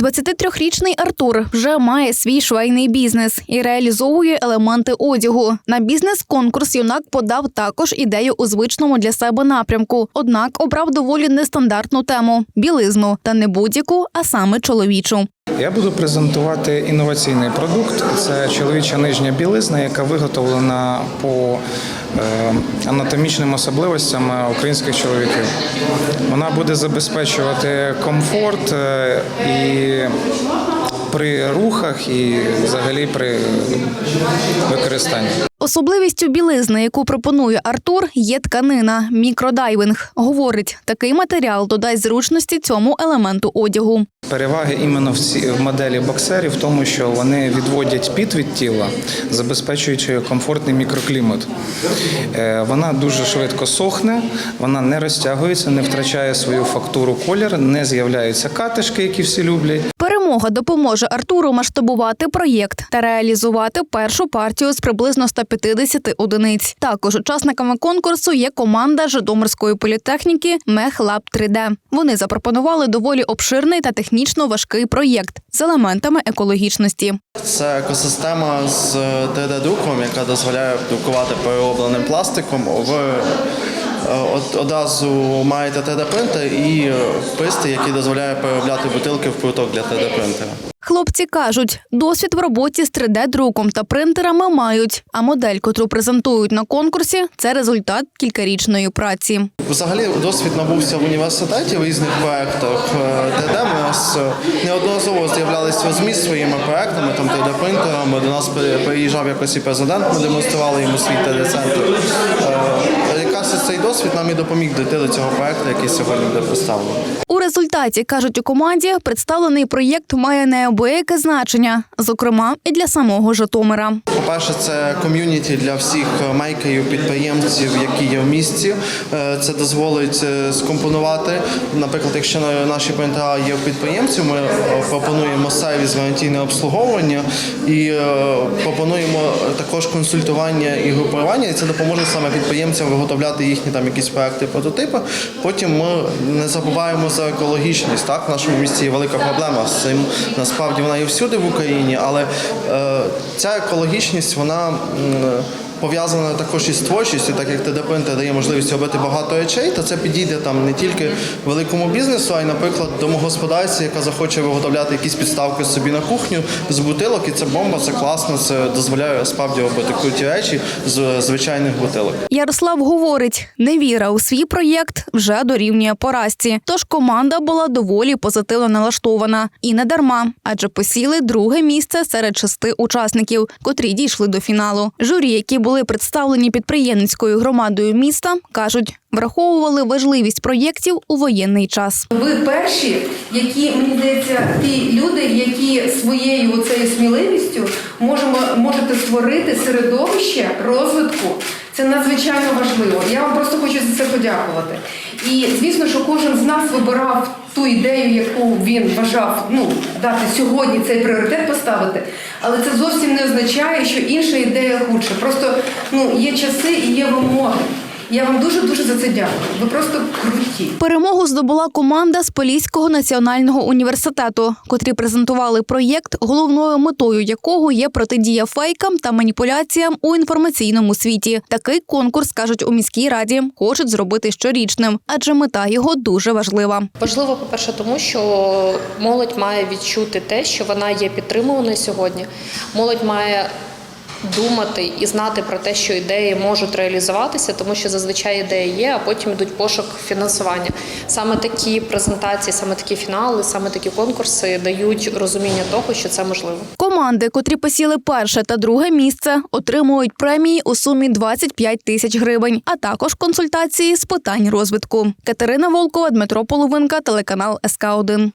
23-річний Артур вже має свій швейний бізнес і реалізовує елементи одягу. На бізнес-конкурс юнак подав також ідею у звичному для себе напрямку. Однак обрав доволі нестандартну тему білизну та не будь-яку, а саме чоловічу. Я буду презентувати інноваційний продукт. Це чоловіча нижня білизна, яка виготовлена по е, анатомічним особливостям українських чоловіків. Вона буде забезпечувати комфорт е, і при рухах, і взагалі при використанні. Особливістю білизни, яку пропонує Артур, є тканина мікродайвинг. Говорить, такий матеріал додасть зручності цьому елементу одягу. Переваги іменно в моделі боксерів в тому, що вони відводять піт від тіла, забезпечуючи комфортний мікроклімат. Е, Вона дуже швидко сохне, вона не розтягується, не втрачає свою фактуру колір, не з'являються катишки, які всі люблять. Перемога допоможе Артуру масштабувати проєкт та реалізувати першу партію з приблизно 150 одиниць. Також учасниками конкурсу є команда Житомирської політехніки Мехлаб 3D. Вони запропонували доволі обширний та технічно важкий проєкт з елементами екологічності. Це екосистема з 3D-друком, яка дозволяє друкувати переробленим пластиком. Е, од- одразу маєте 3D-принтер і писти, пристрій, який дозволяє переробляти бутилки в пруток для 3D-принтера. Хлопці кажуть, досвід в роботі з 3D-друком та принтерами мають, а модель, котру презентують на конкурсі, це результат кількарічної праці. Взагалі досвід набувся в університеті в різних проєктах де, де Ми нас е, неодноразово з'являлися в ЗМІ своїми проєктами, там 3D-принтерами. До нас приїжджав якось і президент, ми демонстрували йому свій 3D-центр. Е, Якраз цей досвід нам і допоміг дійти до цього проєкту, який сьогодні буде представлений. Результаті кажуть у команді, представлений проєкт має неабияке значення, зокрема і для самого Житомира. По-перше, це ком'юніті для всіх мейкерів, підприємців, які є в місті. Е, Це дозволить е, скомпонувати. Наприклад, якщо наші принтера є в підприємців, ми е, пропонуємо сервіс гарантійне обслуговування і пропонуємо також консультування і групування. І це допоможе саме підприємцям виготовляти їхні там якісь проекти, прототипи. Потім ми не забуваємо за екологічність. Так, в нашому місті є велика проблема з цим. Насправді вона є всюди в Україні, але е, ця екологічність вона. м, Пов'язана також із творчістю, так як ТД-принтер дає можливість робити багато речей, то це підійде там не тільки великому бізнесу, а й, наприклад, домогосподарці, яка захоче виготовляти якісь підставки собі на кухню з бутилок, і це бомба, це класно, це дозволяє справді робити круті речі з звичайних бутилок. Ярослав говорить, невіра у свій проєкт вже дорівнює поразці. Тож команда була доволі позитивно налаштована і не дарма, адже посіли друге місце серед шести учасників, котрі дійшли до фіналу. Журі, які були представлені підприємницькою громадою міста, кажуть, враховували важливість проєктів у воєнний час. Ви перші, які мені здається, ті люди, які своєю цією сміливістю можемо можете створити середовище розвитку. Це надзвичайно важливо. Я вам просто хочу за це подякувати. І звісно, що кожен з нас вибирав ту ідею, яку він вважав ну дати сьогодні цей пріоритет поставити. Але це зовсім не означає, що інша ідея худша. Просто ну є часи і є вимоги. Я вам дуже дуже за це дякую. Ви просто круті. Перемогу здобула команда з Поліського національного університету, котрі презентували проєкт, головною метою якого є протидія фейкам та маніпуляціям у інформаційному світі. Такий конкурс кажуть у міській раді, хочуть зробити щорічним, адже мета його дуже важлива. Важливо, по-перше, тому що молодь має відчути те, що вона є підтримуваною сьогодні. Молодь має думати і знати про те, що ідеї можуть реалізуватися, тому що зазвичай ідеї є, а потім йдуть пошук фінансування. Саме такі презентації, саме такі фінали, саме такі конкурси дають розуміння того, що це можливо. Команди, котрі посіли перше та друге місце, отримують премії у сумі 25 тисяч гривень, а також консультації з питань розвитку. Катерина Волкова, Дмитро Половинка, телеканал СК 1